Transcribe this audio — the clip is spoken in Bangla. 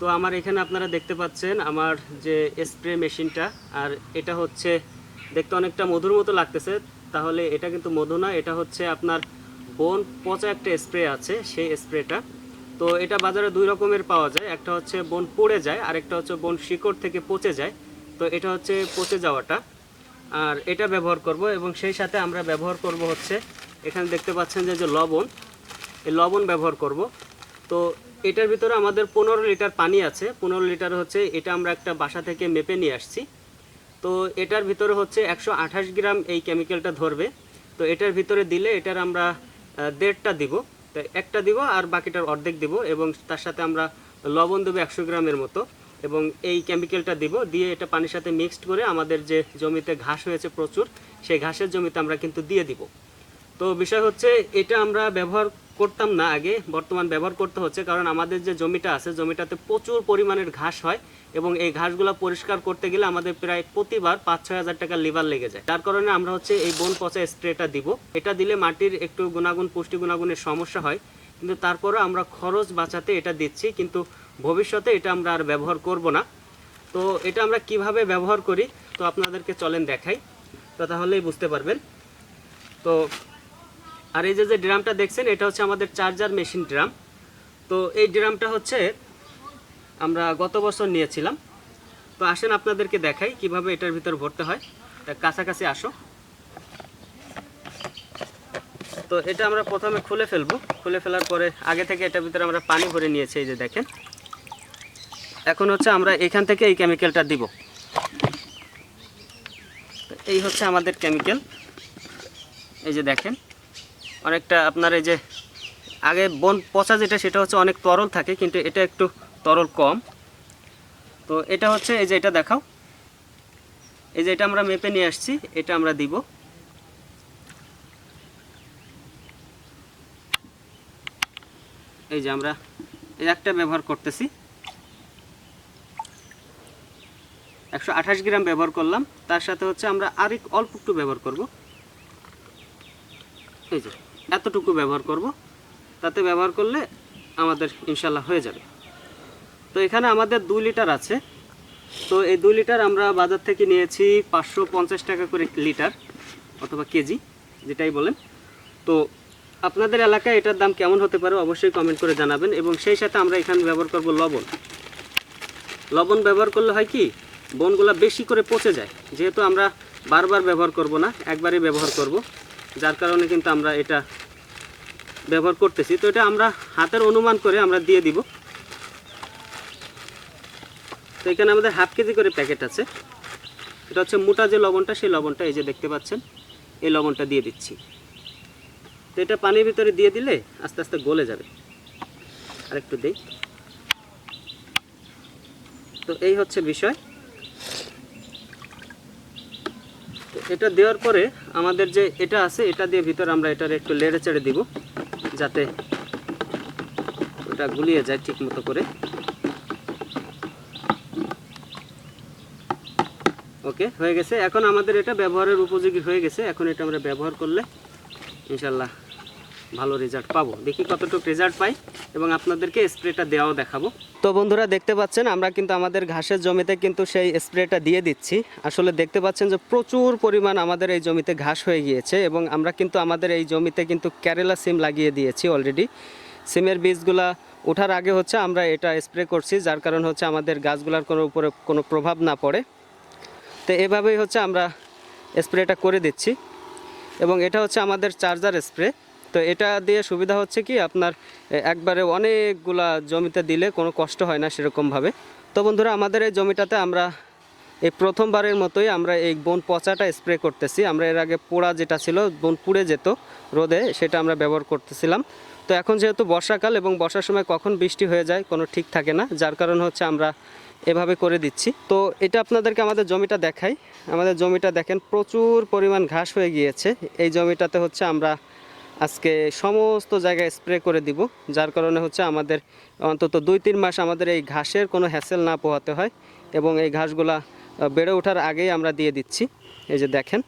তো আমার এখানে আপনারা দেখতে পাচ্ছেন আমার যে স্প্রে মেশিনটা আর এটা হচ্ছে দেখতে অনেকটা মধুর মতো লাগতেছে। তাহলে এটা কিন্তু মধু না, এটা হচ্ছে আপনার বন পচা একটা স্প্রে আছে, সেই স্প্রেটা তো এটা বাজারে দুই রকমের পাওয়া যায়, একটা হচ্ছে বন পড়ে যায়, আর একটা হচ্ছে বন শিকড় থেকে পচে যায়। তো এটা হচ্ছে পচে যাওয়াটা। আর এটা ব্যবহার করব, এবং সেই সাথে আমরা ব্যবহার করব হচ্ছে, এখানে দেখতে পাচ্ছেন যে যে লবণ, এই লবণ ব্যবহার করব। তো এটার ভিতরে আমাদের পনেরো লিটার পানি আছে। পনেরো লিটার হচ্ছে এটা আমরা একটা বাসা থেকে মেপে নিয়ে আসছি। তো এটার ভিতরে হচ্ছে একশো আঠাশ গ্রাম এই কেমিক্যালটা ধরবে। তো এটার ভিতরে দিলে এটার আমরা দেড়টা দিব। তো একটা দিব আর বাকিটার অর্ধেক দিব এবং তার সাথে আমরা লবণ দেবো একশো গ্রামের মতো এবং এই কেমিক্যালটা দিব। দিয়ে এটা পানির সাথে মিক্সড করে আমাদের যে জমিতে ঘাস হয়েছে প্রচুর, সেই ঘাসের জমিতে আমরা কিন্তু দিয়ে দিব। তো বিষয় হচ্ছে এটা আমরা ব্যবহার করতাম না আগে, বর্তমান ব্যবহার করতে হচ্ছে, কারণ আমাদের যে জমিটা আছে, জমিটাতে প্রচুর পরিমাণের ঘাস হয় এবং এই ঘাসগুলো পরিষ্কার করতে গেলে আমাদের প্রায় প্রতিবার পাঁচ ছয় হাজার টাকা লিভার লেগে যায়। যার কারণে আমরা হচ্ছে এই বন পচা স্প্রেটা দিব। এটা দিলে মাটির একটু গুণাগুণ, পুষ্টি গুণাগুণের সমস্যা হয়, কিন্তু তারপরে আমরা খরচ বাঁচাতে এটা দিচ্ছি, কিন্তু ভবিষ্যতে এটা আমরা আর ব্যবহার করব না। তো এটা আমরা কীভাবে ব্যবহার করি, তো আপনাদেরকে চলেন দেখাই, তো তাহলেই বুঝতে পারবেন। তো আর এই যে যে ড্রামটা দেখছেন, এটা হচ্ছে আমাদের চার্জার মেশিন ড্রাম। তো এই ড্রামটা হচ্ছে আমরা গত বছর নিয়েছিলাম। তো আসেন আপনাদেরকে দেখাই কীভাবে এটার ভিতর ভরতে হয়। তা কাছাকাছি আসো। তো এটা আমরা প্রথমে খুলে ফেলব। খুলে ফেলার পরে আগে থেকে এটার ভিতরে আমরা পানি ভরে নিয়েছি, এই যে দেখেন। এখন হচ্ছে আমরা এখান থেকে এই কেমিক্যালটা দিব। এই হচ্ছে আমাদের কেমিক্যাল। এই যে দেখেন। অনেকটা আপনার এই যে, আগে বন পচা যেটা, সেটা হচ্ছে অনেক তরল থাকে, কিন্তু এটা একটু তরল কম। তো এটা হচ্ছে, এই যে এটা দেখাও। এই যে এটা আমরা মেপে নিয়ে আসছি, এটা আমরা দিব। এই যে আমরা এই একটা ব্যবহার করতেছি। একশো আঠাশ গ্রাম ব্যবহার করলাম। তার সাথে হচ্ছে আমরা আরেক অল্প একটু ব্যবহার করব। এই যে। এতটুকু ব্যবহার করব, তাতে ব্যবহার করলে আমাদের ইনশাল্লাহ হয়ে যাবে। তো এখানে আমাদের দুই লিটার আছে। তো এই দুই লিটার আমরা বাজার থেকে নিয়েছি পাঁচশো পঞ্চাশ টাকা করে লিটার অথবা কেজি, যেটাই বলেন। তো আপনাদের এলাকায় এটার দাম কেমন হতে পারে অবশ্যই কমেন্ট করে জানাবেন এবং সেই সাথে আমরা এখানে ব্যবহার করব লবণ। লবণ ব্যবহার করলে হয় কি, বনগুলো বেশি করে পচে যায়। যেহেতু আমরা বারবার ব্যবহার করব না, একবারই ব্যবহার করব। যার কারণে কিন্তু আমরা এটা ব্যবহার করতেছি। তো এটা আমরা হাতের অনুমান করে আমরা দিয়ে দিব। তো এখানে আমাদের হাফ কেজি করে প্যাকেট আছে। এটা হচ্ছে মোটা যে লবণটা, সেই লবণটা এই যে দেখতে পাচ্ছেন, এই লবণটা দিয়ে দিচ্ছি। তো এটা পানির ভিতরে দিয়ে দিলে আস্তে আস্তে গলে যাবে। আর একটু দিই। তো এই হচ্ছে বিষয় তো এটা দেওয়ার পরে আমাদের যে এটা আছে, এটা দিয়ে ভিতরে আমরা এটার একটু লেড়ে চেড়ে দিব, যাতে ওটা গুলিয়ে যায় ঠিক মতো করে। ওকে, হয়ে গেছে। এখন আমাদের এটা ব্যবহারের উপযোগী হয়ে গেছে। এখন এটা আমরা ব্যবহার করলে ইনশাল্লাহ ভালো রেজাল্ট পাবো। দেখি কতটুকু রেজাল্ট পাই এবং আপনাদেরকে স্প্রেটা দেওয়াও দেখাবো। তো বন্ধুরা দেখতে পাচ্ছেন, আমরা কিন্তু আমাদের ঘাসের জমিতে কিন্তু সেই স্প্রেটা দিয়ে দিচ্ছি। আসলে দেখতে পাচ্ছেন যে প্রচুর পরিমাণ আমাদের এই জমিতে ঘাস হয়ে গিয়েছে এবং আমরা কিন্তু আমাদের এই জমিতে কিন্তু কেরালা সিম লাগিয়ে দিয়েছি অলরেডি সিমের বীজগুলা ওঠার আগে হচ্ছে আমরা এটা স্প্রে করছি, যার কারণ হচ্ছে আমাদের গাছগুলোর কোনো উপরে কোনো প্রভাব না পড়ে। তো এভাবেই হচ্ছে আমরা স্প্রেটা করে দিচ্ছি এবং এটা হচ্ছে আমাদের চার্জার স্প্রে তো এটা দিয়ে সুবিধা হচ্ছে কি, আপনার একবারে অনেকগুলা জমিতে দিলে কোনো কষ্ট হয় না সেরকমভাবে। তো বন্ধুরা, আমাদের এই জমিটাতে আমরা, এই প্রথমবারের মতোই আমরা এই বন পচাটা স্প্রে করতেছি। আমরা এর আগে পোড়া যেটা ছিল, বন পুড়ে যেত রোদে, সেটা আমরা ব্যবহার করতেছিলাম। তো এখন যেহেতু বর্ষাকাল এবং বর্ষার সময় কখন বৃষ্টি হয়ে যায় কোনো ঠিক থাকে না, যার কারণ হচ্ছে আমরা এভাবে করে দিচ্ছি। তো এটা আপনাদেরকে আমাদের জমিটা দেখাই। আমাদের জমিটা দেখেন, প্রচুর পরিমাণ ঘাস হয়ে গিয়েছে। এই জমিটাতে হচ্ছে আমরা আজকে সমস্ত জায়গায় স্প্রে করে দিব, যার কারণে হচ্ছে আমাদের অন্তত দুই তিন মাস আমাদের এই ঘাসের কোনো হ্যাসেল না পোহাতে হয় এবং এই ঘাসগুলা বেড়ে ওঠার আগেই আমরা দিয়ে দিচ্ছি। এই যে দেখেন